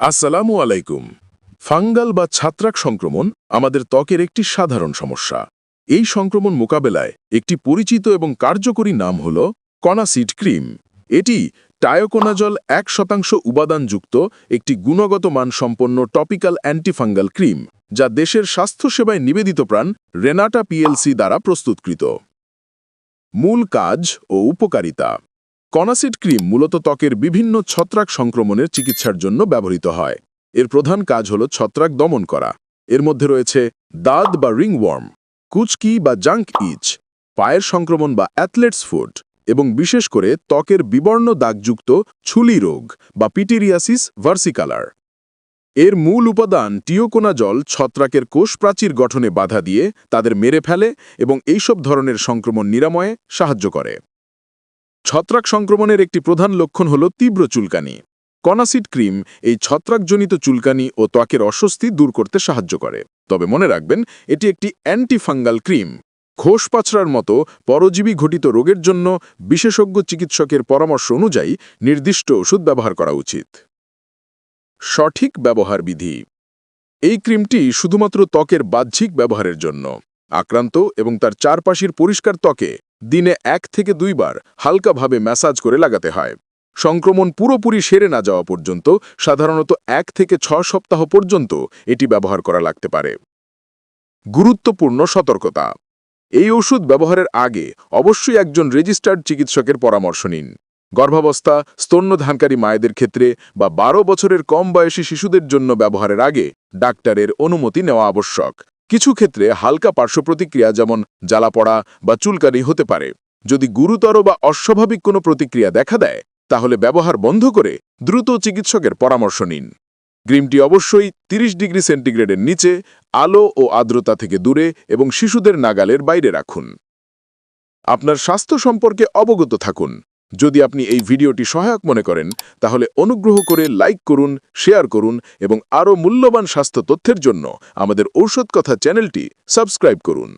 আসসালামু আলাইকুম। ফাঙ্গাল বা ছাত্রাক সংক্রমণ আমাদের ত্বকের একটি সাধারণ সমস্যা। এই সংক্রমণ মোকাবেলায় একটি পরিচিত এবং কার্যকরী নাম হল কনাসিড ক্রিম। এটি টায়োকোনাজল এক শতাংশ উপাদানযুক্ত একটি গুণগত মানসম্পন্ন টপিক্যাল অ্যান্টিফাঙ্গাল ক্রিম, যা দেশের স্বাস্থ্যসেবায় নিবেদিত প্রাণ রেনাটা পিএলসি দ্বারা প্রস্তুতকৃত। মূল কাজ ও উপকারিতা। কনাসিড ক্রিম মূলত ত্বকের বিভিন্ন ছত্রাক সংক্রমণের চিকিৎসার জন্য ব্যবহৃত হয়। এর প্রধান কাজ হল ছত্রাক দমন করা। এর মধ্যে রয়েছে দাঁত বা রিংওয়ার্ম, কুচকি বা জাঙ্ক ইচ, পায়ের সংক্রমণ বা অ্যাথলেটস ফুট এবং বিশেষ করে ত্বকের বিবর্ণ দাগযুক্ত ছুলি রোগ বা পিটেরিয়াসিস ভার্সিকালার। এর মূল উপাদান টিওকোনা জল ছত্রাকের কোষ প্রাচীর গঠনে বাধা দিয়ে তাদের মেরে ফেলে এবং এইসব ধরনের সংক্রমণ নিরাময়ে সাহায্য করে। ছত্রাক সংক্রমণের একটি প্রধান লক্ষণ হল তীব্র চুলকানি। কনাসিড ক্রিম এই ছত্রাকজনিত চুলকানি ও ত্বকের অস্বস্তি দূর করতে সাহায্য করে। তবে মনে রাখবেন, এটি একটি অ্যান্টিফাঙ্গাল ক্রিম। ঘোষ পাছড়ার মতো পরজীবী ঘটিত রোগের জন্য বিশেষজ্ঞ চিকিৎসকের পরামর্শ অনুযায়ী নির্দিষ্ট ওষুধ ব্যবহার করা উচিত। সঠিক ব্যবহার বিধি। এই ক্রিমটি শুধুমাত্র ত্বকের বাহ্যিক ব্যবহারের জন্য। আক্রান্ত এবং তার চারপাশের পরিষ্কার ত্বকে দিনে এক থেকে দুইবার হালকাভাবে ম্যাসাজ করে লাগাতে হয়। সংক্রমণ পুরোপুরি সেরে না যাওয়া পর্যন্ত, সাধারণত এক থেকে ছ সপ্তাহ পর্যন্ত এটি ব্যবহার করা লাগতে পারে। গুরুত্বপূর্ণ সতর্কতা। এই ওষুধ ব্যবহারের আগে অবশ্যই একজন রেজিস্টার্ড চিকিৎসকের পরামর্শ নিন। গর্ভাবস্থা, স্তন্যধানকারী মায়েদের ক্ষেত্রে বা বারো বছরের কম বয়সী শিশুদের জন্য ব্যবহারের আগে ডাক্তারের অনুমতি নেওয়া আবশ্যক। কিছু ক্ষেত্রে হালকা পার্শ্বপ্রতিক্রিয়া যেমন জ্বালা পড়া বা চুলকানি হতে পারে। যদি গুরুতর বা অস্বাভাবিক কোনো প্রতিক্রিয়া দেখা দেয়, তাহলে ব্যবহার বন্ধ করে দ্রুত চিকিৎসকের পরামর্শ নিন। ক্রিমটি অবশ্যই 30 ডিগ্রি সেন্টিগ্রেডের নিচে, আলো ও আর্দ্রতা থেকে দূরে এবং শিশুদের নাগালের বাইরে রাখুন। আপনার স্বাস্থ্য সম্পর্কে অবগত থাকুন। যদি আপনি এই ভিডিওটি সহায়ক মনে করেন, তাহলে অনুগ্রহ করে লাইক করুন, শেয়ার করুন এবং আরও মূল্যবান স্বাস্থ্য তথ্যের জন্য আমাদের ঔষধ কথা চ্যানেলটি সাবস্ক্রাইব করুন।